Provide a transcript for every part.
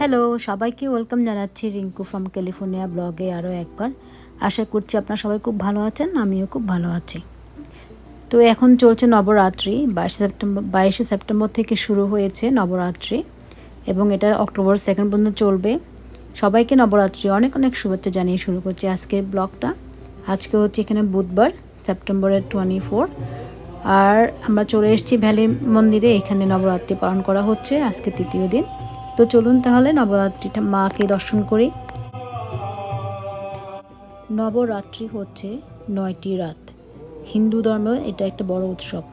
Hello সবাইকে welcome জানাচ্ছি Rinku from California ব্লগে আরও একবার। আশা করছি আপনারা সবাই খুব ভালো আছেন, আমিও খুব ভালো আছি। তো এখন চলছে নবরাত্রি, বাইশে সেপ্টেম্বর বাইশে সেপ্টেম্বর থেকে শুরু হয়েছে নবরাত্রি এবং এটা অক্টোবর সেকেন্ড পর্যন্ত চলবে। সবাইকে নবরাত্রি অনেক অনেক শুভেচ্ছা জানিয়ে শুরু করছি আজকের ব্লগটা আজকে হচ্ছে এখানে বুধবার, সেপ্টেম্বরের টোয়েন্টি ফোর আর আমরা চলে এসেছি ভ্যালি মন্দিরে, এখানে নবরাত্রি পালন করা হচ্ছে, আজকে তৃতীয় দিন। তো চলুন তাহলে নবরাত্রিটা মাকে দর্শন করি। নবরাত্রি হচ্ছে নয়টি রাত। হিন্দু ধর্মে এটা একটা বড় উৎসব।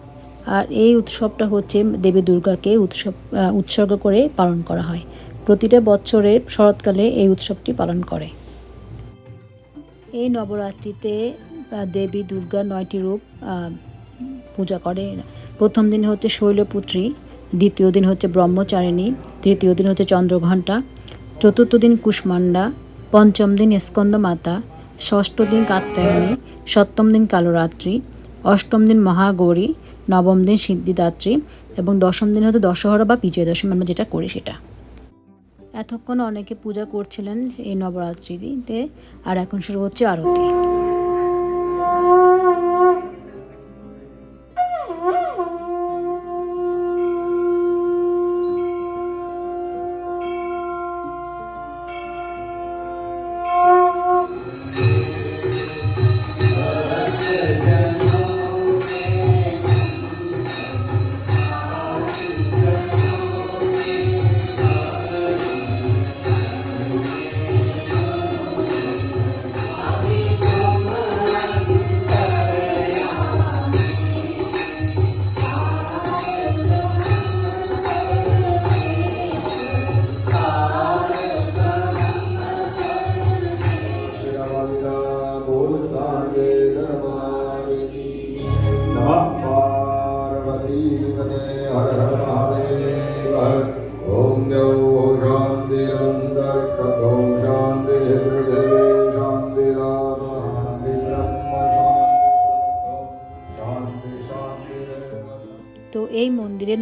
আর এই উৎসবটা হচ্ছে দেবী দুর্গাকে উৎসব উৎসর্গ করে পালন করা হয়। প্রতিটা বছরের শরৎকালে এই উৎসবটি পালন করে। এই নবরাত্রিতে দেবী দুর্গা নয়টি রূপ পূজা করে প্রথম দিন হচ্ছে শৈলপুত্রী দ্বিতীয় দিন হচ্ছে ব্রহ্মচারিণী, তৃতীয় দিন হচ্ছে চন্দ্রঘণ্টা, চতুর্থ দিন কুষ্মান্ডা পঞ্চম দিন স্কন্দ মাতা ষষ্ঠ দিন কাত্যায়নী, সপ্তম দিন কালরাত্রি, অষ্টম দিন মহাগৌরী, নবম দিন সিদ্ধিদাত্রী এবং দশম দিন হচ্ছে দশহরা বা বিজয় দশমী আমরা যেটা করি সেটা। এতক্ষণ অনেকে পূজা করছিলেন এই নবরাত্রিতে, আর এখন শুরু হচ্ছে আরতি।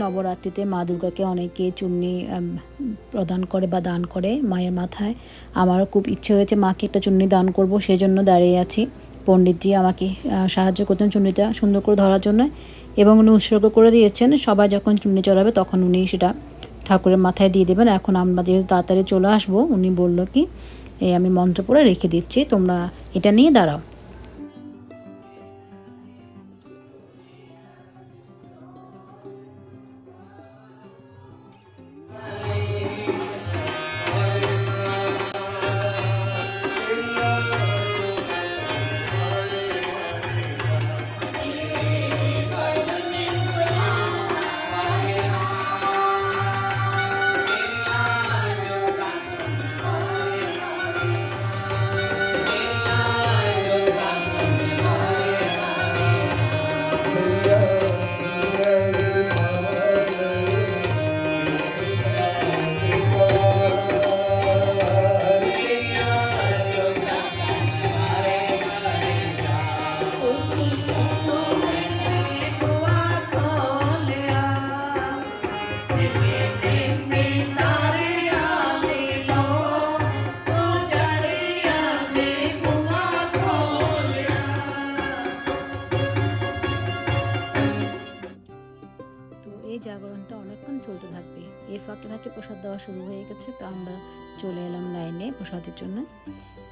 নবরাত্রিতে মা দুর্গাকে অনেকে চুন্নি প্রদান করে বা দান করে মায়ের মাথায়। আমারও খুব ইচ্ছে হয়েছে মাকে একটা চুন্নি দান করব সেই জন্য দাঁড়িয়ে আছি। পণ্ডিতজি আমাকে সাহায্য করতেন চুন্নিটা সুন্দর করে ধরার জন্য এবং উনি উৎসর্গ করে দিয়েছেন। সবাই যখন চুন্নি চড়াবে তখন উনি সেটা ঠাকুরের মাথায় দিয়ে দেবেন। এখন আমরা যেহেতু তাড়াতাড়ি চলে আসব, উনি বলল কি, এই আমি মন্ত্র পড়ে রেখে দিচ্ছি, তোমরা এটা নিয়ে দাঁড়াও। এই জাগরণটা অনেকক্ষণ চলতে থাকবে। এর ফাঁকে ফাঁকে প্রসাদ দেওয়া শুরু হয়ে গেছে, তো আমরা চলে এলাম লাইনে প্রসাদের জন্য।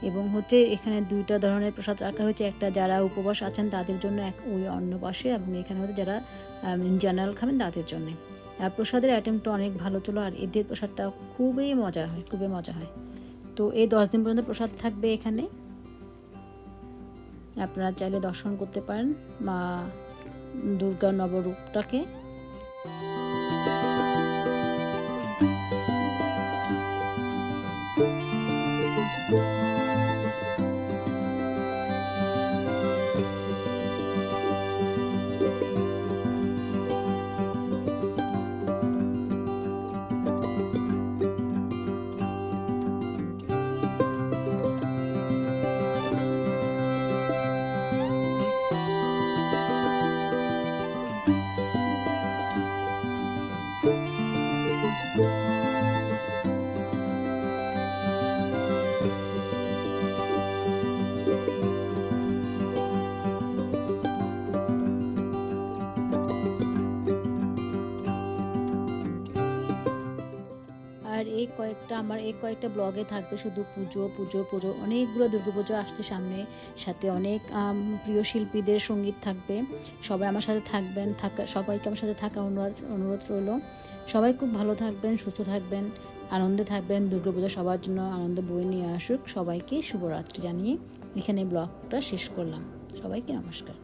এবং হচ্ছে এখানে দুইটা ধরনের প্রসাদ রাখা হয়েছে। একটা যারা উপবাস আছেন তাদের জন্য এক ওই অন্য পাশে এবং এখানে হচ্ছে যারা জেনারেল খাবেন তাদের জন্য। আর প্রসাদের আইটেমটা অনেক ভালো ছিল আর এদের প্রসাদটা খুবই মজা হয়, খুবই মজা হয়। তো এই দশ দিন পর্যন্ত প্রসাদ থাকবে এখানে। আপনারা চাইলে দর্শন করতে পারেন মা দুর্গা নবরূপটাকে। Música কয়েকটা আমার এই কয়েকটা ব্লগে থাকবে শুধু পুজো পুজো পুজো, অনেকগুলো দুর্গাপুজো আসছে সামনে। সাথে অনেক প্রিয় শিল্পীদের সংগীত থাকবে। সবাই আমার সাথে থাকবেন, থাকা, সবাইকে আমার সাথে থাকার অনুরোধ অনুরোধ রইল। সবাই খুব ভালো থাকবেন, সুস্থ থাকবেন, আনন্দে থাকবেন। দুর্গাপুজো সবার জন্য আনন্দ বয়ে নিয়ে আসুক। সবাইকে শুভরাত্রি জানিয়ে এখানে ব্লগটা শেষ করলাম। সবাইকে নমস্কার।